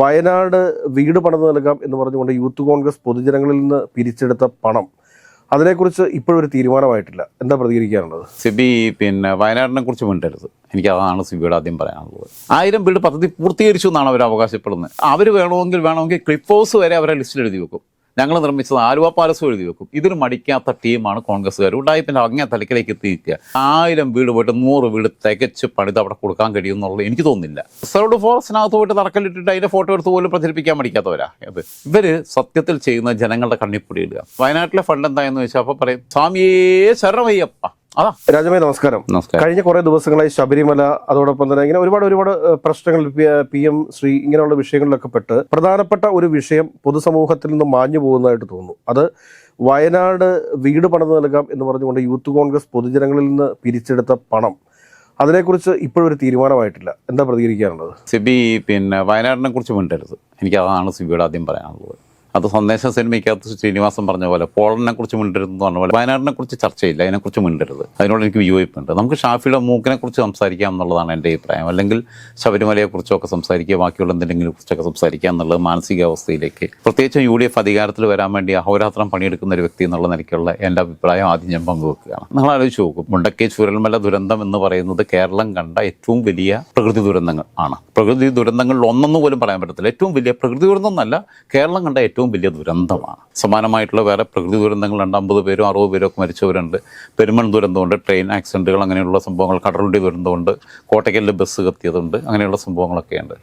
വയനാട് വീട് പണിത് നൽകാം എന്ന് പറഞ്ഞുകൊണ്ട് യൂത്ത് കോൺഗ്രസ് പൊതുജനങ്ങളിൽ നിന്ന് പിരിച്ചെടുത്ത പണം. അതിനെക്കുറിച്ച് ഇപ്പോഴൊരു തീരുമാനമായിട്ടില്ല. എന്താ പ്രതികരിക്കാനുള്ളത്? സിബി പിന്നെ വയനാടിനെ കുറിച്ച് മിണ്ടരുത്. എനിക്ക് അതാണ് സിബിയോട് ആദ്യം പറയാനുള്ളത്. ആയിരം വീട് പദ്ധതി പൂർത്തീകരിച്ചു എന്നാണ് അവർ അവകാശപ്പെടുന്നത്. അവർ വേണമെങ്കിൽ വേണമെങ്കിൽ ക്ലിപ്പ് ഹൗസ് വരെ അവരെ ലിസ്റ്റിൽ എഴുതി വെക്കും. ഞങ്ങൾ നിർമ്മിച്ചത് ആലുവ പാലസ് എഴുതി വെക്കും. ഇതിന് മടിക്കാത്ത ടീമാണ് കോൺഗ്രസ്സുകാർ ഉടായ്പിന്റെ അങ്ങേ തലക്കിലേക്ക് എത്തിയിരിക്കുക. ആയിരം വീട് പോയിട്ട് നൂറ് വീട് തികച്ച് പണിത് അവിടെ കൊടുക്കാൻ കഴിയും എന്നുള്ളത് എനിക്ക് തോന്നുന്നില്ല. റിസർവ്ഡ് ഫോറസ്റ്റിനകത്ത് പോയിട്ട് തറക്കല്ലിട്ടിട്ട് അതിന്റെ ഫോട്ടോ എടുത്ത് പോലും പ്രചരിപ്പിക്കാൻ മടിക്കാത്തവരാ. അത് ഇവർ സത്യത്തിൽ ചെയ്യുന്ന ജനങ്ങളുടെ കണ്ണിപ്പൊടിയിടുക വയനാട്ടിലെ ഫണ്ട് എന്തായെന്ന് വെച്ചാൽ അപ്പോൾ പറയും സ്വാമിയേ ശരണമയ്യപ്പ. രാജമേ നമസ്കാരം. കഴിഞ്ഞ കുറെ ദിവസങ്ങളായി ശബരിമല അതോടൊപ്പം തന്നെ ഇങ്ങനെ ഒരുപാട് ഒരുപാട് പ്രശ്നങ്ങൾ പി എം ശ്രീ ഇങ്ങനെയുള്ള വിഷയങ്ങളിലൊക്കെ പെട്ട് പ്രധാനപ്പെട്ട ഒരു വിഷയം പൊതുസമൂഹത്തിൽ നിന്ന് മാഞ്ഞു പോകുന്നതായിട്ട് തോന്നുന്നു. അത് വയനാട് വീട് പണിത് നൽകാം എന്ന് പറഞ്ഞുകൊണ്ട് യൂത്ത് കോൺഗ്രസ് പൊതുജനങ്ങളിൽ നിന്ന് പിരിച്ചെടുത്ത പണം. അതിനെക്കുറിച്ച് ഇപ്പോഴൊരു തീരുമാനമായിട്ടില്ല. എന്താ പ്രതികരിക്കാനുള്ളത്? സിബി പിന്നെ വയനാടിനെ കുറിച്ച് മിണ്ടരുത്. എനിക്ക് അതാണ് സിബിയോട് ആദ്യം പറയാനുള്ളത്. അത് സന്ദേശ സിനിമയ്ക്കകത്ത് ശ്രീനിവാസൻ പറഞ്ഞ പോലെ പോളനെ കുറിച്ച് മിണ്ടരുതെന്ന് പറഞ്ഞ പോലെ വയനാടിനെ കുറിച്ച് ചർച്ചയില്ല അതിനെക്കുറിച്ച് മിണ്ടരുത്. അതിനോട് എനിക്ക് വിയോജിപ്പുണ്ട്. നമുക്ക് ഷാഫിയുടെ മൂക്കിനെ കുറിച്ച് സംസാരിക്കാം എന്നുള്ളതാണ് എന്റെ അഭിപ്രായം. അല്ലെങ്കിൽ ശബരിമലയെക്കുറിച്ചൊക്കെ സംസാരിക്കുക ബാക്കിയുള്ള എന്തെങ്കിലും കുറിച്ചൊക്കെ സംസാരിക്കുക എന്നുള്ളത് മാനസികാവസ്ഥയിലേക്ക്. പ്രത്യേകിച്ചും യു ഡി എഫ് അധികാരത്തിൽ വരാൻ വേണ്ടി അഹോരാത്രം പണിയെടുക്കുന്ന ഒരു വ്യക്തി എന്നുള്ള നിലയ്ക്കുള്ള എന്റെ അഭിപ്രായം ആദ്യം ഞാൻ പങ്കുവെക്കുകയാണ്. നിങ്ങൾ ആലോചിച്ച് നോക്കും. മുണ്ടക്കേ ചുരൽമല ദുരന്തം എന്ന് പറയുന്നത് കേരളം കണ്ട ഏറ്റവും വലിയ പ്രകൃതി ദുരന്തങ്ങൾ ആണ്. പ്രകൃതി ദുരന്തങ്ങളിൽ ഒന്നെന്ന് പോലും പറയാൻ പറ്റത്തില്ല. ഏറ്റവും വലിയ പ്രകൃതി ദുരന്തം എന്നല്ല കേരളം കണ്ട ഏറ്റവും വലിയ ദുരന്തമാണ്. സമാനമായിട്ടുള്ള വേറെ പ്രകൃതി ദുരന്തങ്ങളുണ്ട് അമ്പത് പേരും അറുപത് പേരും ഒക്കെ മരിച്ചവരുണ്ട്. പെരുമൺ ദുരന്തമുണ്ട് ട്രെയിൻ ആക്സിഡന്റുകൾ അങ്ങനെയുള്ള സംഭവങ്ങൾ കടലുണ്ടി ദുരന്തമുണ്ട് കോട്ടയ്ക്കലിൽ ബസ് കത്തിയതുണ്ട് അങ്ങനെയുള്ള സംഭവങ്ങളൊക്കെയുണ്ട്.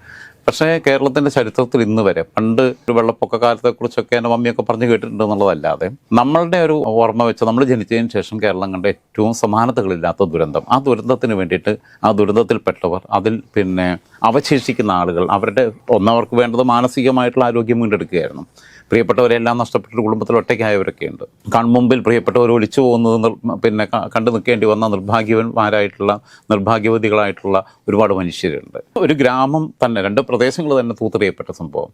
പക്ഷേ കേരളത്തിന്റെ ചരിത്രത്തിൽ ഇന്ന് വരെ പണ്ട് ഒരു വെള്ളപ്പൊക്ക കാലത്തെക്കുറിച്ചൊക്കെ എന്റെ മമ്മിയൊക്കെ പറഞ്ഞു കേട്ടിട്ടുണ്ട് എന്നുള്ളതല്ലാതെ നമ്മളുടെ ഒരു ഓർമ്മ വെച്ച് നമ്മൾ ജനിച്ചതിന് ശേഷം കേരളം കണ്ട ഏറ്റവും സമാനതകളില്ലാത്ത ദുരന്തം. ആ ദുരന്തത്തിന് വേണ്ടിയിട്ട് ആ ദുരന്തത്തിൽപ്പെട്ടവർ അതിൽ പിന്നെ അവശേഷിക്കുന്ന ആളുകൾ അവരുടെ ഒന്നവർക്ക് വേണ്ടത് മാനസികമായിട്ടുള്ള ആരോഗ്യം വീണ്ടെടുക്കുകയായിരുന്നു. പ്രിയപ്പെട്ടവരെല്ലാം നഷ്ടപ്പെട്ടിട്ട് കുടുംബത്തിൽ ഒറ്റയ്ക്കായവരൊക്കെ ഉണ്ട്. കൺമുമ്പിൽ പ്രിയപ്പെട്ടവർ ഒളിച്ചു പോകുന്നത് പിന്നെ കണ്ടു നിൽക്കേണ്ടി വന്ന നിർഭാഗ്യവന്മാരായിട്ടുള്ള നിർഭാഗ്യവതികളായിട്ടുള്ള ഒരുപാട് മനുഷ്യരുണ്ട്. ഒരു ഗ്രാമം തന്നെ രണ്ട് പ്രദേശങ്ങൾ തന്നെ തൂത്തെറിയപ്പെട്ട സംഭവം.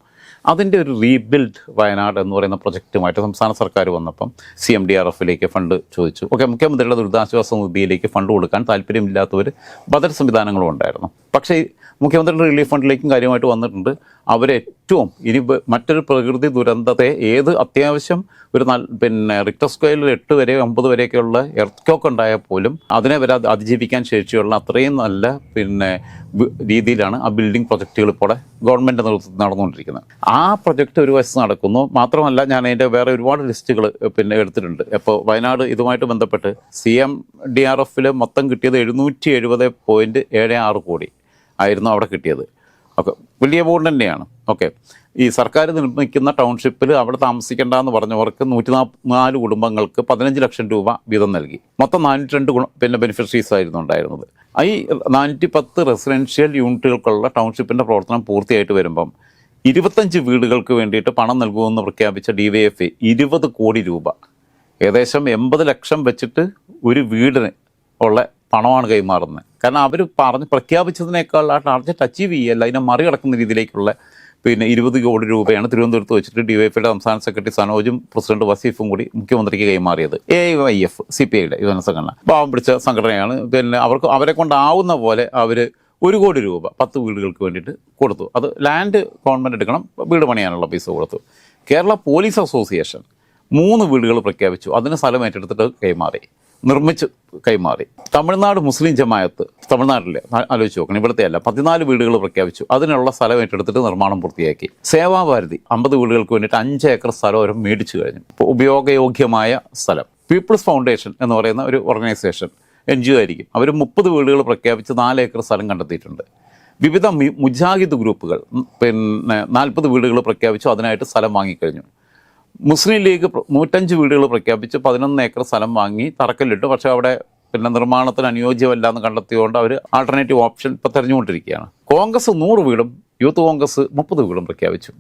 അതിന്റെ ഒരു റീബിൽഡ് വയനാട് എന്ന് പറയുന്ന പ്രൊജക്റ്റുമായിട്ട് സംസ്ഥാന സർക്കാർ വന്നപ്പം സി എം ഡി ആർ എഫിലേക്ക് ഫണ്ട് ചോദിച്ചു. ഓക്കെ മുഖ്യമന്ത്രിയുടെ ദുരിതാശ്വാസ നിധിയിലേക്ക് ഫണ്ട് കൊടുക്കാൻ താല്പര്യമില്ലാത്തവർ ബദൽ സംവിധാനങ്ങളും ഉണ്ടായിരുന്നു. പക്ഷേ മുഖ്യമന്ത്രിയുടെ റിലീഫ് ഫണ്ടിലേക്കും കാര്യമായിട്ട് വന്നിട്ടുണ്ട്. അവരേറ്റവും ഇനി മറ്റൊരു പ്രകൃതി ദുരന്തത്തെ ഏത് അത്യാവശ്യം ഒരു പിന്നെ റിക്ടർ സ്കെയിലിൽ എട്ട് വരെ ഒമ്പത് വരെയൊക്കെയുള്ള എർത്ത്കോക്ക് ഉണ്ടായാൽ പോലും അതിനെ വരെ അതിജീവിക്കാൻ ശേഷിയുള്ള അത്രയും നല്ല പിന്നെ രീതിയിലാണ് ആ ബിൽഡിംഗ് പ്രൊജക്റ്റുകൾ ഇപ്പോൾ ഗവൺമെന്റ് നേതൃത്വത്തിൽ നടന്നുകൊണ്ടിരിക്കുന്നത്. ആ പ്രൊജക്റ്റ് ഒരു വശത്ത് നടക്കുന്നു. മാത്രമല്ല ഞാൻ അതിന്റെ വേറെ ഒരുപാട് ലിസ്റ്റുകൾ പിന്നെ എടുത്തിട്ടുണ്ട്. അപ്പോൾ വയനാട് ഇതുമായിട്ട് ബന്ധപ്പെട്ട് സി എം ഡി ആർ എഫിൽ മൊത്തം കിട്ടിയത് എഴുന്നൂറ്റി എഴുപത് പോയിന്റ് ഏഴ് ആറ് കോടി ആയിരുന്നു അവിടെ കിട്ടിയത്. ഓക്കെ വലിയ ബോർഡ് തന്നെയാണ്. ഓക്കെ ഈ സർക്കാർ നിർമ്മിക്കുന്ന ടൗൺഷിപ്പിൽ അവിടെ താമസിക്കേണ്ടതെന്ന് പറഞ്ഞവർക്ക് നൂറ്റി നാല് കുടുംബങ്ങൾക്ക് പതിനഞ്ച് ലക്ഷം രൂപ വീതം നൽകി. മൊത്തം നാനൂറ്റി രണ്ട് പിന്നെ ബെനിഫിഷ്യറീസ് ആയിരുന്നു ഉണ്ടായിരുന്നത്. ഈ നാനൂറ്റി പത്ത് റെസിഡൻഷ്യൽ യൂണിറ്റുകൾക്കുള്ള ടൗൺഷിപ്പിന്റെ പ്രവർത്തനം പൂർത്തിയായിട്ട് വരുമ്പം ഇരുപത്തഞ്ച് വീടുകൾക്ക് വേണ്ടിയിട്ട് പണം നൽകുമെന്ന് പ്രഖ്യാപിച്ച ഡി വൈ എഫ് ഇരുപത് കോടി രൂപ. ഏകദേശം എൺപത് ലക്ഷം വെച്ചിട്ട് ഒരു വീടിന് ഉള്ള പണമാണ് കൈമാറുന്നത്. കാരണം അവർ പറഞ്ഞ് പ്രഖ്യാപിച്ചതിനേക്കാൾ ആ ടാർഗറ്റ് അച്ചീവ് ചെയ്യല്ല. അതിനെ മറികടക്കുന്ന രീതിയിലേക്കുള്ള പിന്നെ ഇരുപത് കോടി രൂപയാണ് തിരുവനന്തപുരത്ത് വെച്ചിട്ട് ഡിവൈഎഫിയുടെ സംസ്ഥാന സെക്രട്ടറി സനോജും പ്രസിഡന്റ് വസീഫും കൂടി മുഖ്യമന്ത്രിക്ക് കൈമാറിയത്. A Y F C P ഐയുടെ യുവജന സംഘടന. പാവം പിടിച്ച സംഘടനയാണ്. പിന്നെ അവർക്ക് അവരെ കൊണ്ടാവുന്ന പോലെ അവർ ഒരു കോടി രൂപ പത്ത് വീടുകൾക്ക് വേണ്ടിയിട്ട് കൊടുത്തു. അത് ലാൻഡ് ഗവൺമെന്റ് എടുക്കണം വീട് പണിയാനുള്ള പൈസ കൊടുത്തു. കേരള പോലീസ് അസോസിയേഷൻ മൂന്ന് വീടുകൾ പ്രഖ്യാപിച്ചു. അതിന് സ്ഥലം ഏറ്റെടുത്തിട്ട് കൈമാറി. നിർമ്മിച്ച് കൈമാറി. തമിഴ്നാട് മുസ്ലിം ജമായത്ത് തമിഴ്നാട്ടിലെ ആലോചിച്ച് നോക്കണം. ഇവിടുത്തെ അല്ല പതിനാല് വീടുകൾ പ്രഖ്യാപിച്ചു. അതിനുള്ള സ്ഥലം ഏറ്റെടുത്തിട്ട് നിർമ്മാണം പൂർത്തിയാക്കി. സേവാഭാരതി അമ്പത് വീടുകൾക്ക് വേണ്ടിയിട്ട് അഞ്ച് ഏക്കർ സ്ഥലം അവർ മേടിച്ചു കഴിഞ്ഞു. ഉപയോഗയോഗ്യമായ സ്ഥലം. പീപ്പിൾസ് ഫൗണ്ടേഷൻ എന്ന് പറയുന്ന ഒരു ഓർഗനൈസേഷൻ എൻ ജി ഒ ആയിരിക്കും. അവർ മുപ്പത് വീടുകൾ പ്രഖ്യാപിച്ച് നാല് ഏക്കർ സ്ഥലം കണ്ടെത്തിയിട്ടുണ്ട്. വിവിധ മുജാഹിദ് ഗ്രൂപ്പുകൾ പിന്നെ നാൽപ്പത് വീടുകൾ പ്രഖ്യാപിച്ചു അതിനായിട്ട് സ്ഥലം വാങ്ങിക്കഴിഞ്ഞു. മുസ്ലിം ലീഗ് നൂറ്റഞ്ച് വീടുകൾ പ്രഖ്യാപിച്ച് പതിനൊന്ന് ഏക്കർ സ്ഥലം വാങ്ങി തറക്കല്ലിട്ടു. പക്ഷേ അവിടെ പിന്നെ നിർമ്മാണത്തിന് അനുയോജ്യമല്ല എന്ന് കണ്ടെത്തിയതുകൊണ്ട് അവർ ആൾട്ടർനേറ്റീവ് ഓപ്ഷൻ ഇപ്പോൾ തെരഞ്ഞുകൊണ്ടിരിക്കുകയാണ്. കോൺഗ്രസ് നൂറ് വീടും യൂത്ത് കോൺഗ്രസ് മുപ്പത് വീടും പ്രഖ്യാപിച്ചു.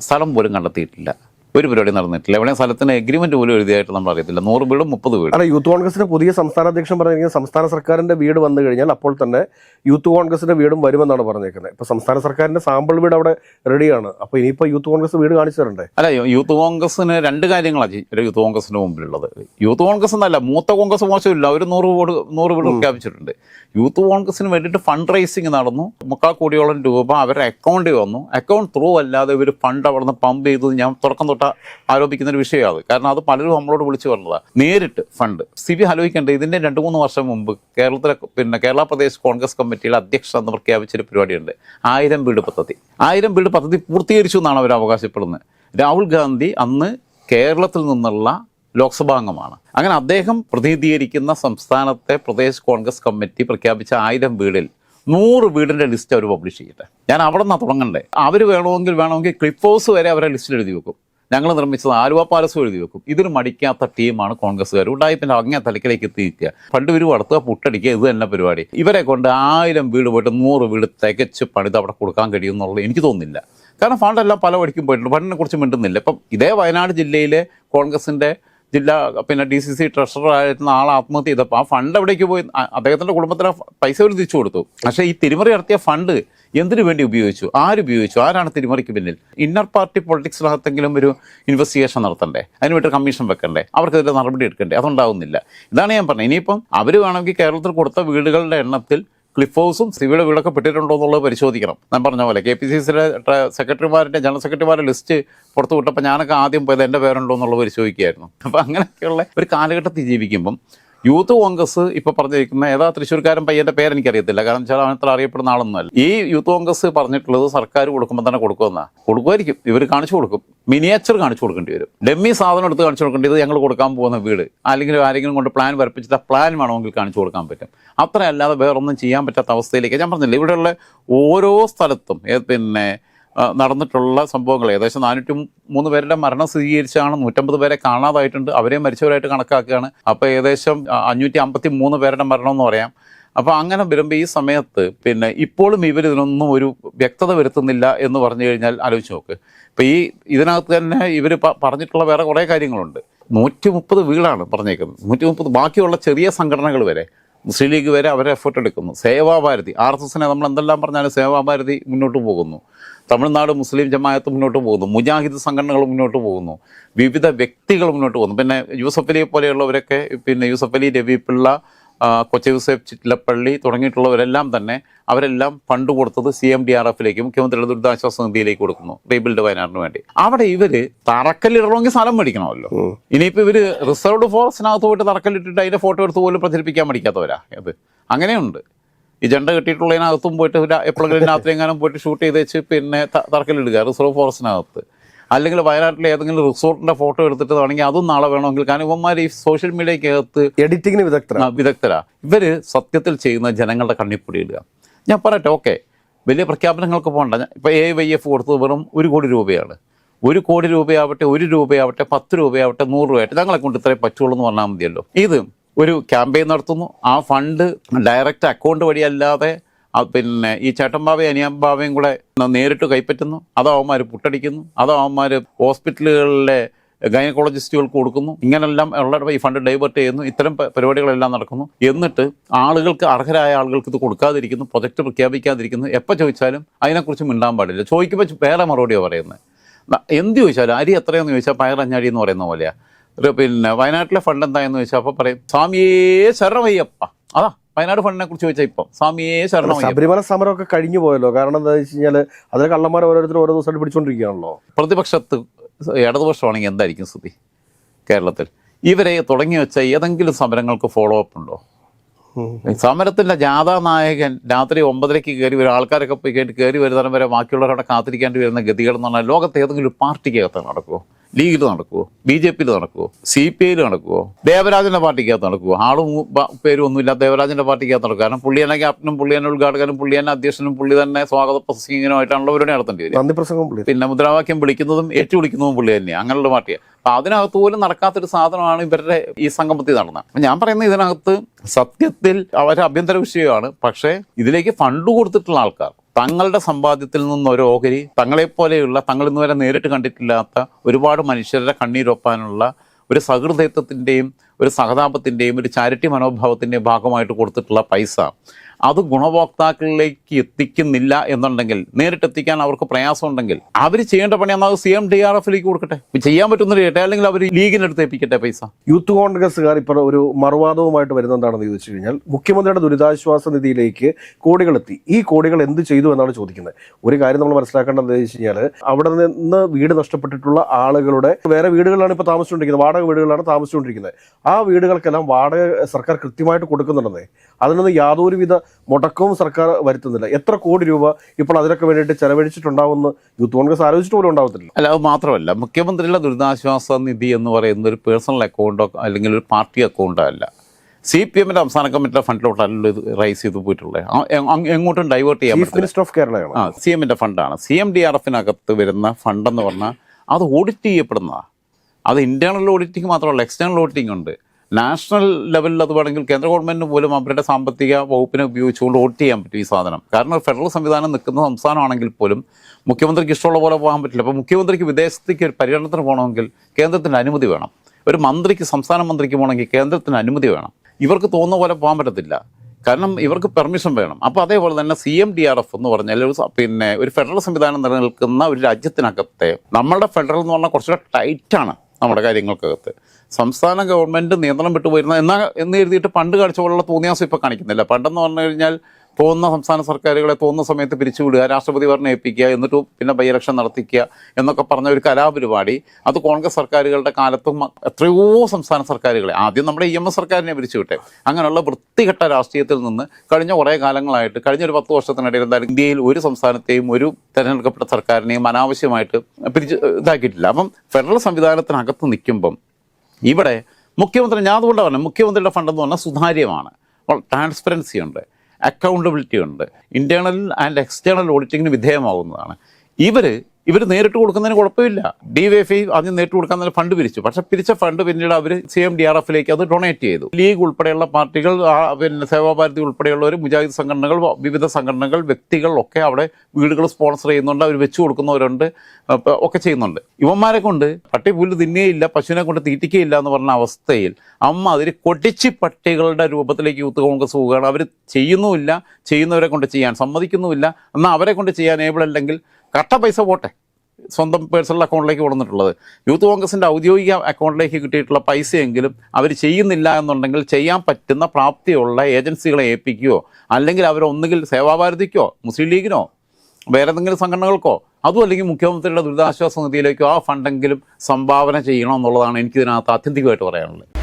സ്ഥലം പോലും കണ്ടെത്തിയിട്ടില്ല. ഒരു പരിപാടി നടന്നിട്ടില്ല. എവിടെ സ്ഥലത്തിന് എഗ്രിമെന്റ് പോലും എഴുതിയായിട്ട് നമ്മൾ അറിയത്തില്ല നൂറ് വീടും മുപ്പത് വീടും. അല്ല യൂത്ത് കോൺഗ്രസിന്റെ പുതിയ സംസ്ഥാന അധ്യക്ഷൻ പറഞ്ഞിരിക്കുന്നത് സംസ്ഥാന സർക്കാരിന്റെ വീട് വന്നു കഴിഞ്ഞാൽ അപ്പോൾ തന്നെ യൂത്ത് കോൺഗ്രസിന്റെ വീടും വരുമെന്നാണ് പറഞ്ഞേക്കുന്നത്. ഇപ്പൊ സംസ്ഥാന സർക്കാരിന്റെ സാമ്പിൾ വീട് അവിടെ റെഡിയാണ് അപ്പൊ ഇനിയിപ്പോ യൂത്ത് കോൺഗ്രസ് വീട് കാണിച്ചു തരണ്ടേ? അല്ല യൂത്ത് കോൺഗ്രസിന് രണ്ട് കാര്യങ്ങളാണ് ഒരു യൂത്ത് കോൺഗ്രസിന്റെ മുമ്പിലുള്ളത്. യൂത്ത് കോൺഗ്രസ് എന്നല്ല മൂത്ത കോൺഗ്രസ് മോശമില്ല. ഒരു നൂറ് വീട് നൂറ് വീട് പ്രഖ്യാപിച്ചിട്ടുണ്ട്. യൂത്ത് കോൺഗ്രസിന് വേണ്ടിയിട്ട് ഫണ്ട് റൈസിങ് നടന്നു. മുക്കാൽ കോടിയോളം രൂപ അവരുടെ അക്കൗണ്ടിൽ വന്നു. അക്കൗണ്ട് ത്രൂ അല്ലാതെ ഇവർ ഫണ്ട് അവിടെ നിന്ന് പമ്പ് ചെയ്തത് ഞാൻ തുടക്കം തൊട്ട ആരോപിക്കുന്ന ഒരു വിഷയമാണ് കാരണം അത് പലരും നമ്മളോട് വിളിച്ചു പറഞ്ഞതാണ് നേരിട്ട് ഫണ്ട്. സി ബി ആലോചിക്കേണ്ടത് ഇതിന്റെ രണ്ട് മൂന്ന് വർഷം മുമ്പ് കേരളത്തിലെ പിന്നെ കേരള പ്രദേശ് കോൺഗ്രസ് കമ്മിറ്റിയുടെ അധ്യക്ഷ എന്ന് പ്രഖ്യാപിച്ചൊരു പരിപാടിയുണ്ട്. ആയിരം വീട് പദ്ധതി. ആയിരം വീട് പദ്ധതി പൂർത്തീകരിച്ചു എന്നാണ് അവർ അവകാശപ്പെടുന്നത്. രാഹുൽ ഗാന്ധി അന്ന് കേരളത്തിൽ നിന്നുള്ള ലോക്സഭാംഗമാണ് അങ്ങനെ അദ്ദേഹം പ്രതിനിധീകരിക്കുന്ന സംസ്ഥാനത്തെ പ്രദേശ് കോൺഗ്രസ് കമ്മിറ്റി പ്രഖ്യാപിച്ച ആയിരം വീടിൽ നൂറ് വീടിന്റെ ലിസ്റ്റ് അവർ പബ്ലിഷ് ചെയ്യട്ടെ. ഞാൻ അവിടെ നിന്നാണ് തുടങ്ങണ്ടേ. അവർ വേണമെങ്കിൽ വേണമെങ്കിൽ ക്ലിപ്പ് ഹൗസ് വരെ അവരെ ലിസ്റ്റിൽ എഴുതി വെക്കും. ഞങ്ങൾ നിർമ്മിച്ചത് ആലുവ പാലസ് എഴുതി വെക്കും. ഇതൊരു മടിക്കാത്ത ടീമാണ് കോൺഗ്രസ്സുകാർ. ഉണ്ടായിപ്പിന്റെ അങ്ങേ തലക്കിലേക്ക് എത്തിയിരിക്കുക. പണ്ട് ഇവർ വളർത്തുക പുട്ടടിക്കുക ഇത് തന്നെ പരിപാടി. ഇവരെ കൊണ്ട് ആയിരം വീട് പോയിട്ട് നൂറ് വീട് തികച്ച് പണിത് അവിടെ കൊടുക്കാൻ കഴിയും എന്നുള്ളത് എനിക്ക് തോന്നുന്നില്ല. കാരണം ഫണ്ടെല്ലാം പല വഴിക്കും പോയിട്ടുണ്ട്. ഫണ്ടിനെ കുറിച്ച് മിണ്ടുന്നില്ല. ഇപ്പം ഇതേ വയനാട് ജില്ലയിലെ കോൺഗ്രസിന്റെ ജില്ലാ പിന്നെ ഡി സി സി ട്രഷറർ ആയിരുന്ന ആൾ ആത്മഹത്യ ചെയ്തപ്പോൾ ആ ഫണ്ട് എവിടേക്ക് പോയി? അദ്ദേഹത്തിന്റെ കുടുംബത്തിന് പൈസ ഒരു തിരിച്ചു കൊടുത്തു. പക്ഷേ ഈ തിരിമറി നടത്തിയ ഫണ്ട് എന്തിനു വേണ്ടി ഉപയോഗിച്ചു? ആരുപയോഗിച്ചു ആരാണ് തിരിമറിക്ക് പിന്നിൽ? ഇന്നർ പാർട്ടി പൊളിറ്റിക്സ് പൊളിറ്റിക്സിനകത്തെങ്കിലും ഒരു ഇൻവെസ്റ്റിഗേഷൻ നടത്തണ്ടേ? അതിനുവേണ്ടി കമ്മീഷൻ വെക്കണ്ടേ? അവർക്കെതിരെ നടപടി എടുക്കണ്ടേ? അതുണ്ടാവുന്നില്ല. ഇതാണ് ഞാൻ പറഞ്ഞത്. ഇനിയിപ്പം അവർ വേണമെങ്കിൽ കേരളത്തിൽ കൊടുത്ത വീടുകളുടെ എണ്ണത്തിൽ ക്ലിഫ് ഹൗസും സിവിയുടെ വീടൊക്കെ പെട്ടിട്ടുണ്ടോ എന്നുള്ളത് പരിശോധിക്കണം. ഞാൻ പറഞ്ഞ പോലെ കെ പി സി സിയുടെ സെക്രട്ടറിമാരുടെ ജനറൽ സെക്രട്ടറിമാരുടെ ലിസ്റ്റ് പുറത്തു വിട്ടപ്പോൾ ഞാനൊക്കെ ആദ്യം പോയത് എന്റെ പേരുണ്ടോ എന്നുള്ളത് പരിശോധിക്കുകയായിരുന്നു. അപ്പോൾ അങ്ങനെയൊക്കെയുള്ള ഒരു കാലഘട്ടത്തിൽ ജീവിക്കുമ്പം യൂത്ത് കോൺഗ്രസ് ഇപ്പൊ പറഞ്ഞിരിക്കുന്ന ഏതാ തൃശ്ശൂർക്കാരൻ പയ്യന്റെ പേര് എനിക്കറിയത്തില്ല. കാരണം അവൻ അത്ര അറിയപ്പെടുന്ന ആളൊന്നുമല്ല. ഈ യൂത്ത് കോൺഗ്രസ് പറഞ്ഞിട്ടുള്ളത് സർക്കാർ കൊടുക്കുമ്പോൾ തന്നെ കൊടുക്കുമെന്നാ കൊടുക്കുമായിരിക്കും. ഇവർ കാണിച്ചു കൊടുക്കും. മിനിയേച്ചർ കാണിച്ചു കൊടുക്കേണ്ടി വരും. ഡെമ്മി സാധനം എടുത്ത് കാണിച്ചു കൊടുക്കേണ്ടത് ഞങ്ങൾ കൊടുക്കാൻ പോകുന്ന വീട്. അല്ലെങ്കിൽ ആരെങ്കിലും കൊണ്ട് പ്ലാൻ വരപ്പിച്ചിട്ട് പ്ലാൻ വേണമെങ്കിൽ കാണിച്ചു കൊടുക്കാൻ പറ്റും. അത്ര അല്ലാതെ വേറൊന്നും ചെയ്യാൻ പറ്റാത്ത അവസ്ഥയിലേക്ക് ഞാൻ പറഞ്ഞില്ല? ഇവിടെയുള്ള ഓരോ സ്ഥലത്തും പിന്നെ നടന്നിട്ടുള്ള സംഭവങ്ങൾ. ഏകദേശം നാനൂറ്റി മൂന്ന് പേരുടെ മരണം സ്ഥിരീകരിച്ചാണ് നൂറ്റമ്പത് പേരെ കാണാതായിട്ടുണ്ട്. അവരെ മരിച്ചവരായിട്ട് കണക്കാക്കുകയാണ്. അപ്പോൾ ഏകദേശം അഞ്ഞൂറ്റി അമ്പത്തി മൂന്ന് പേരുടെ മരണം എന്ന് പറയാം. അപ്പോൾ അങ്ങനെ വരുമ്പോൾ ഈ സമയത്ത് പിന്നെ ഇപ്പോഴും ഇവർ ഇതിനൊന്നും ഒരു വ്യക്തത വരുത്തുന്നില്ല എന്ന് പറഞ്ഞു കഴിഞ്ഞാൽ ആലോചിച്ച് നോക്ക്. ഇപ്പോൾ ഈ ഇതിനകത്ത് തന്നെ ഇവർ പറഞ്ഞിട്ടുള്ള വേറെ കുറേ കാര്യങ്ങളുണ്ട്. നൂറ്റി മുപ്പത് വീടാണ് പറഞ്ഞേക്കുന്നത്. നൂറ്റി മുപ്പത് ബാക്കിയുള്ള ചെറിയ സംഘടനകൾ വരെ മുസ്ലിം ലീഗ് വരെ അവരെ എഫേർട്ട് എടുക്കുന്നു. സേവാഭാരതി ആർ എസ് എസിനെ നമ്മൾ എന്തെല്ലാം പറഞ്ഞാലും സേവാഭാരതി മുന്നോട്ട് പോകുന്നു. തമിഴ്നാട് മുസ്ലിം ജമായത്ത് മുന്നോട്ട് പോകുന്നു. മുജാഹിദ് സംഘടനകൾ മുന്നോട്ട് പോകുന്നു. വിവിധ വ്യക്തികൾ മുന്നോട്ട് പോകുന്നു. പിന്നെ യൂസഫ് അലിയെ പോലെയുള്ളവരൊക്കെ പിന്നെ യൂസഫ് അലി രവി പിള്ള കൊച്ചി യൂസഫ് ചിറ്റിലപ്പള്ളി തുടങ്ങിയിട്ടുള്ളവരെല്ലാം തന്നെ അവരെല്ലാം ഫണ്ട് കൊടുത്തത് സി എം ഡി ആർ എഫിലേക്ക് മുഖ്യമന്ത്രിയുടെ ദുരിതാശ്വാസ നിധിയിലേക്ക് കൊടുക്കുന്നു റീബിൽഡ് വയനാടിന് വേണ്ടി. അവിടെ ഇവർ തറക്കല്ലിടണമെങ്കിൽ സ്ഥലം മേടിക്കണമല്ലോ. ഇനിയിപ്പോൾ ഇവർ റിസർവ്ഡ് ഫോറസ്റ്റിനകത്ത് പോയിട്ട് തറക്കല്ലിട്ടിട്ട് അതിന്റെ ഫോട്ടോ എടുത്ത് പോലും പ്രചരിപ്പിക്കാൻ മടിക്കാത്തവരാ. അത് അങ്ങനെയുണ്ട്. ഈ ജണ്ട കെട്ടിയിട്ടുള്ളതിനകത്തും പോയിട്ട് എപ്പോഴെങ്കിലും രാത്രി എങ്ങാനും പോയിട്ട് ഷൂട്ട് ചെയ്ത് വെച്ച് പിന്നെ തറക്കല്ലിടുക റിസർവ് ഫോറസ്റ്റിനകത്ത്. അല്ലെങ്കിൽ വയനാട്ടിലെ ഏതെങ്കിലും റിസോർട്ടിന്റെ ഫോട്ടോ എടുത്തിട്ട് വേണമെങ്കിൽ അതും നാളെ വേണമെങ്കിൽ കാരണം ഇവന്മാർ ഈ സോഷ്യൽ മീഡിയക്കകത്ത് എഡിറ്റിങ്ങിന് വിദഗ്ധരാണ് ആ, വിദഗ്ധരാ. ഇവർ സത്യത്തിൽ ചെയ്യുന്ന ജനങ്ങളുടെ കണ്ണിപ്പൊടി ഇടുക. ഞാൻ പറയട്ടെ ഓക്കെ. വലിയ പ്രഖ്യാപനങ്ങൾക്ക് പോകണ്ട. ഇപ്പൊ എ വൈ എഫ് കൊടുത്തത് വെറും ഒരു കോടി രൂപയാണ്. ഒരു കോടി രൂപയാവട്ടെ ഒരു രൂപയാവട്ടെ പത്ത് രൂപയാവട്ടെ നൂറ് രൂപയാവട്ടെ ഞങ്ങളെ കൊണ്ട് ഇത്രയും പറ്റുള്ളൂ എന്ന് പറഞ്ഞാൽ മതിയല്ലോ. ഇത് ഒരു ക്യാമ്പയിൻ നടത്തുന്നു. ആ ഫണ്ട് ഡയറക്റ്റ് അക്കൗണ്ട് വഴിയല്ലാതെ പിന്നെ ഈ ചേട്ടൻബാവയും അനിയമ്പാവയും കൂടെ നേരിട്ട് കൈപ്പറ്റുന്നു. അതോ അവന്മാർ പുട്ടടിക്കുന്നു. അതോ അവന്മാർ ഹോസ്പിറ്റലുകളിലെ ഗൈനക്കോളജിസ്റ്റുകൾക്ക് കൊടുക്കുന്നു. ഇങ്ങനെല്ലാം ഉള്ള ഈ ഫണ്ട് ഡൈവേർട്ട് ചെയ്യുന്നു. ഇത്തരം പരിപാടികളെല്ലാം നടക്കുന്നു. എന്നിട്ട് ആളുകൾക്ക് അർഹരായ ആളുകൾക്ക് ഇത് കൊടുക്കാതിരിക്കുന്നു. പ്രൊജക്റ്റ് പ്രഖ്യാപിക്കാതിരിക്കുന്നു. എപ്പോൾ ചോദിച്ചാലും അതിനെക്കുറിച്ച് മിണ്ടാൻ പാടില്ല. ചോദിക്കുമ്പോൾ വേറെ മറുപടിയാണ് പറയുന്നത് എന്ത് ചോദിച്ചാലും അരി എത്രയെന്ന് ചോദിച്ചാൽ പയറഞ്ഞാടി എന്ന് പറയുന്ന പോലെയാണ് പിന്നെ വയനാട്ടിലെ ഫണ്ട് എന്തായെന്ന് ചോദിച്ചാൽ അപ്പോൾ പറയും സ്വാമിയേ ശരണമയ്യപ്പ അതാ. വയനാട് ഫണ്ടിനെ കുറിച്ച് ചോദിച്ചാൽ ഇപ്പം. സ്വാമിയെ ശരണം ശബരിമല സമരമൊക്കെ കഴിഞ്ഞു പോയല്ലോ. കാരണം എന്താ വെച്ച് കഴിഞ്ഞാൽ അതിൽ കള്ളന്മാർ ഓരോരുത്തർ ഓരോ ദിവസമായിട്ട് പിടിച്ചോണ്ടിരിക്കുകയാണല്ലോ. പ്രതിപക്ഷത്ത് ഇടതുപക്ഷമാണെങ്കിൽ എന്തായിരിക്കും സ്ഥിതി കേരളത്തിൽ? ഇവരെ തുടങ്ങി വെച്ച ഏതെങ്കിലും സമരങ്ങൾക്ക് ഫോളോ അപ്പ് ഉണ്ടോ സമരത്തിന്റെ ജാഥാ നായകൻ രാത്രി ഒമ്പതരയ്ക്ക് കയറി വരും ആൾക്കാരൊക്കെ പോയി കയറി വരുന്നവരെ വരെ ബാക്കിയുള്ളവരവിടെ കാത്തിരിക്കേണ്ടി വരുന്ന ഗതികൾ എന്ന് പറഞ്ഞാൽ ലോകത്ത് ഏതെങ്കിലും ഒരു പാർട്ടിക്കകത്ത് നടക്കുമോ ലീഗിൽ നടക്കുമോ ബി ജെ പിയിൽ നടക്കുമോ സി പി ഐയിൽ നടക്കുമോ ദേവരാജന്റെ പാർട്ടിക്കകത്ത് നടക്കുമോ ആളും പേരും ഒന്നുമില്ല ദേവരാജന്റെ പാർട്ടിക്കകത്ത് നടക്കും. കാരണം പുള്ളി തന്നെ ക്യാപ്റ്റനും പുള്ളി തന്നെ ഉദ്ഘാടകനും പുള്ളി തന്നെ അധ്യക്ഷനും പുള്ളി തന്നെ സ്വാഗത പ്രസംഗികനുമായിട്ടാണല്ലോ അവരുടെ നടത്തേണ്ടി വരും പിന്നെ മുദ്രാവാക്യം വിളിക്കുന്നതും ഏറ്റു വിളിക്കുന്നതും പുള്ളി തന്നെയാണ് അങ്ങനെയുള്ള പാർട്ടിയാണ് അപ്പൊ അതിനകത്ത് പോലും നടക്കാത്തൊരു സാധനമാണ് ഇവരുടെ ഈ സംഗമത്തിൽ നടന്നത്. അപ്പൊ ഞാൻ പറയുന്നത് ഇതിനകത്ത് സത്യത്തിൽ അവരുടെ അഭ്യന്തര വിഷയമാണ്. പക്ഷേ ഇതിലേക്ക് ഫണ്ട് കൊടുത്തിട്ടുള്ള ആൾക്കാർ തങ്ങളുടെ സമ്പാദ്യത്തിൽ നിന്ന് ഒരു ഓഹരി തങ്ങളെപ്പോലെയുള്ള തങ്ങൾ ഇന്ന് വരെ നേരിട്ട് കണ്ടിട്ടില്ലാത്ത ഒരുപാട് മനുഷ്യരുടെ കണ്ണീരൊപ്പാനുള്ള ഒരു സഹൃദയത്വത്തിന്റെയും ഒരു സഹതാപത്തിന്റെയും ഒരു ചാരിറ്റി മനോഭാവത്തിന്റെയും ഭാഗമായിട്ട് കൊടുത്തിട്ടുള്ള പൈസ. അത് ഗുണഭോക്താക്കളിലേക്ക് എത്തിക്കുന്നില്ല എന്നുണ്ടെങ്കിൽ നേരിട്ട് എത്തിക്കാൻ അവർക്ക് പ്രയാസമുണ്ടെങ്കിൽ അവർ ചെയ്യേണ്ട പണി എന്നാൽ സി എം ഡി ആർ എഫിലേക്ക് കൊടുക്കട്ടെ. ചെയ്യാൻ പറ്റുന്ന കേട്ടെ അല്ലെങ്കിൽ അവർ ലീഗിനടുത്ത് ഏൽപ്പിക്കട്ടെ പൈസ? യൂത്ത് കോൺഗ്രസ്സുകാർ ഇപ്പോൾ ഒരു മറുവാദവുമായിട്ട് വരുന്നതാണെന്ന് ചോദിച്ചു കഴിഞ്ഞാൽ മുഖ്യമന്ത്രിയുടെ ദുരിതാശ്വാസ നിധിയിലേക്ക് കോടികൾ എത്തി ഈ കോടികൾ എന്ത് ചെയ്തു എന്നാണ് ചോദിക്കുന്നത്. ഒരു കാര്യം നമ്മൾ മനസ്സിലാക്കേണ്ടത് എന്താ വെച്ച് കഴിഞ്ഞാൽ അവിടെ നിന്ന് വീട് നഷ്ടപ്പെട്ടിട്ടുള്ള ആളുകളുടെ വേറെ വീടുകളിലാണ് ഇപ്പോൾ താമസിച്ചുകൊണ്ടിരിക്കുന്നത് വാടക വീടുകളാണ് താമസിച്ചുകൊണ്ടിരിക്കുന്നത്. ആ വീടുകൾക്കെല്ലാം വാടക സർക്കാർ കൃത്യമായിട്ട് കൊടുക്കുന്നുണ്ടെന്നേ. അതിനൊന്നും യാതൊരുവിധ മുടക്കവും സർക്കാർ വരുത്തുന്നില്ല. എത്ര കോടി രൂപ ഇപ്പോൾ അതിനൊക്കെ വേണ്ടിയിട്ട് ചെലവഴിച്ചിട്ടുണ്ടാവുമെന്ന് യൂത്ത് കോൺഗ്രസ് ആലോചിച്ചിട്ട് പോലും ഉണ്ടാവത്തില്ല. അല്ല അത് മാത്രമല്ല മുഖ്യമന്ത്രിയുടെ ദുരിതാശ്വാസ നിധി എന്ന് പറയുന്ന ഒരു പേഴ്സണൽ അക്കൗണ്ടോ അല്ലെങ്കിൽ ഒരു പാർട്ടി അക്കൗണ്ടോ അല്ല. സി പി എമ്മിന്റെ അവസാന കമ്മിറ്റിയുടെ ഫണ്ടിലോട്ടല്ലോ ഇത് റൈസ് ചെയ്തു പോയിട്ടുള്ളത്. എങ്ങോട്ടും ഡൈവേർട്ട് ചെയ്യാൻ മിനിസ്റ്റർ ഓഫ് കേരളയാണ്. ആ സി എമ്മിന്റെ ഫണ്ടാണ്. സി എം ഡി ആർ എഫിനകത്ത് വരുന്ന ഫണ്ടെന്ന് പറഞ്ഞാൽ അത് ഓഡിറ്റ് ചെയ്യപ്പെടുന്നതാണ് അത് ഇന്റേണൽ ഓഡിറ്റിംഗ് മാത്രമല്ല എക്സ്റ്റേണൽ ഓഡിറ്റിംഗ് ഉണ്ട്. നാഷണൽ ലെവലിൽ അത് വേണമെങ്കിൽ കേന്ദ്ര ഗവൺമെന്റിന് പോലും അവരുടെ സാമ്പത്തിക വകുപ്പിനെ ഉപയോഗിച്ചുകൊണ്ട് വോട്ട് ചെയ്യാൻ പറ്റും ഈ സാധനം. കാരണം ഫെഡറൽ സംവിധാനം നിൽക്കുന്ന സംസ്ഥാനമാണെങ്കിൽ പോലും മുഖ്യമന്ത്രിക്ക് ഇഷ്ടമുള്ള പോലെ പോകാൻ പറ്റില്ല. അപ്പോൾ മുഖ്യമന്ത്രിക്ക് വിദേശത്തേക്ക് ഒരു പര്യടനത്തിന് പോകണമെങ്കിൽ കേന്ദ്രത്തിന്റെ അനുമതി വേണം. ഒരു മന്ത്രിക്ക് സംസ്ഥാന മന്ത്രിക്ക് പോകണമെങ്കിൽ കേന്ദ്രത്തിന് അനുമതി വേണം. ഇവർക്ക് തോന്നുന്ന പോലെ പോകാൻ പറ്റത്തില്ല. കാരണം ഇവർക്ക് പെർമിഷൻ വേണം. അപ്പോൾ അതേപോലെ തന്നെ C M D R F എന്ന് പറഞ്ഞാൽ പിന്നെ ഒരു ഫെഡറൽ സംവിധാനം നിലനിൽക്കുന്ന ഒരു രാജ്യത്തിനകത്തെ നമ്മളുടെ ഫെഡറൽ എന്ന് പറഞ്ഞാൽ കുറച്ചുകൂടെ ടൈറ്റാണ് നമ്മുടെ കാര്യങ്ങൾക്കകത്ത്. സംസ്ഥാന ഗവൺമെന്റ് നിയന്ത്രണം വിട്ടുപോയിരുന്ന എന്നാ എന്ന് എഴുതിയിട്ട് പണ്ട് കാണിച്ച പോലുള്ള തോന്നിയാസം ഇപ്പോൾ കാണിക്കുന്നില്ല. പണ്ടെന്ന് പറഞ്ഞു കഴിഞ്ഞാൽ തോന്നുന്ന സംസ്ഥാന സർക്കാരുകളെ തോന്നുന്ന സമയത്ത് പിരിച്ചുവിടുക രാഷ്ട്രപതി ഭരണം ഏൽപ്പിക്കുക എന്നിട്ട് പിന്നെ ബൈ ഇലക്ഷൻ നടത്തിക്കുക എന്നൊക്കെ പറഞ്ഞ ഒരു കലാപരിപാടി. അത് കോൺഗ്രസ് സർക്കാരുകളുടെ കാലത്തും എത്രയോ സംസ്ഥാന സർക്കാരുകളെ ആദ്യം നമ്മുടെ ഇ എം എസ് സർക്കാരിനെ പിരിച്ചുവിട്ടെ. അങ്ങനെയുള്ള വൃത്തികെട്ട രാഷ്ട്രീയത്തിൽ നിന്ന് കഴിഞ്ഞ കുറേ കാലങ്ങളായിട്ട് കഴിഞ്ഞ ഒരു പത്ത് വർഷത്തിനിടയിൽ എന്തായാലും ഇന്ത്യയിൽ ഒരു സംസ്ഥാനത്തെയും ഒരു തെരഞ്ഞെടുക്കപ്പെട്ട സർക്കാരിനെയും അനാവശ്യമായിട്ട് പിരിച്ച് ഇതാക്കിയിട്ടില്ല. അപ്പം ഫെഡറൽ സംവിധാനത്തിനകത്ത് നിൽക്കുമ്പം ഇവിടെ മുഖ്യമന്ത്രി ഞാൻ അതുകൊണ്ട് പറഞ്ഞു മുഖ്യമന്ത്രിയുടെ ഫണ്ടെന്ന് പറഞ്ഞാൽ സുതാര്യമാണ്. ട്രാൻസ്പെറൻസി ഉണ്ട് അക്കൗണ്ടബിലിറ്റി ഉണ്ട് ഇന്റേണൽ ആൻഡ് എക്സ്റ്റേണൽ ഓഡിറ്റിങ്ങിന് വിധേയമാവുന്നതാണ്. ഇവർ ഇവർ നേരിട്ട് കൊടുക്കുന്നതിന് കുഴപ്പമില്ല. ഡി വൈ എഫ് ഐ ആദ്യം നേരിട്ട് കൊടുക്കാൻ തന്നെ ഫണ്ട് പിരിച്ചു. പക്ഷെ പിരിച്ച ഫണ്ട് പിന്നീട് അവർ സി എം ഡി ആർ എഫിലേക്ക് അത് ഡൊണേറ്റ് ചെയ്തു. ലീഗ് ഉൾപ്പെടെയുള്ള പാർട്ടികൾ പിന്നെ സേവാഭാരതി ഉൾപ്പെടെയുള്ളവർ മുജാഹിദ് സംഘടനകൾ വിവിധ സംഘടനകൾ വ്യക്തികളൊക്കെ അവിടെ വീടുകൾ സ്പോൺസർ ചെയ്യുന്നുണ്ട്. അവർ വെച്ചു കൊടുക്കുന്നവരുണ്ട്. ഒക്കെ ചെയ്യുന്നുണ്ട്. ഇവന്മാരെ കൊണ്ട് പട്ടി പുല്ല് തിന്നുകയില്ല പശുവിനെ കൊണ്ട് തീറ്റിക്കുകയില്ല എന്ന് പറഞ്ഞ അവസ്ഥയിൽ അമ്മ അതിൽ കൊടിച്ച് പട്ടികളുടെ രൂപത്തിലേക്ക് യൂത്ത് കോൺഗ്രസ് പോവുകയാണ്. അവർ ചെയ്യുന്നുമില്ല ചെയ്യുന്നവരെ കൊണ്ട് ചെയ്യാൻ സമ്മതിക്കുന്നുമില്ല. എന്നാൽ അവരെ കൊണ്ട് ചെയ്യാൻ ഏബിൾ അല്ലെങ്കിൽ കട്ട പൈസ പോട്ടെ. സ്വന്തം പേഴ്സണൽ അക്കൗണ്ടിലേക്ക് കൊടുത്തിട്ടുള്ളത് യൂത്ത് കോൺഗ്രസിന്റെ ഔദ്യോഗിക അക്കൗണ്ടിലേക്ക് കിട്ടിയിട്ടുള്ള പൈസയെങ്കിലും അവർ ചെയ്യുന്നില്ല എന്നുണ്ടെങ്കിൽ ചെയ്യാൻ പറ്റുന്ന പ്രാപ്തിയുള്ള ഏജൻസികളെ ഏൽപ്പിക്കുകയോ അല്ലെങ്കിൽ അവരൊന്നുകിൽ സേവാഭാരതിക്കോ മുസ്ലിം ലീഗിനോ വേറെ എന്തെങ്കിലും സംഘടനകൾക്കോ അതും അല്ലെങ്കിൽ മുഖ്യമന്ത്രിയുടെ ദുരിതാശ്വാസ നിധിയിലേക്കോ ആ ഫണ്ടെങ്കിലും സംഭാവന ചെയ്യണമെന്നുള്ളതാണ് എനിക്കിതിനകത്ത് ആത്യന്തികമായിട്ട് പറയാനുള്ളത്.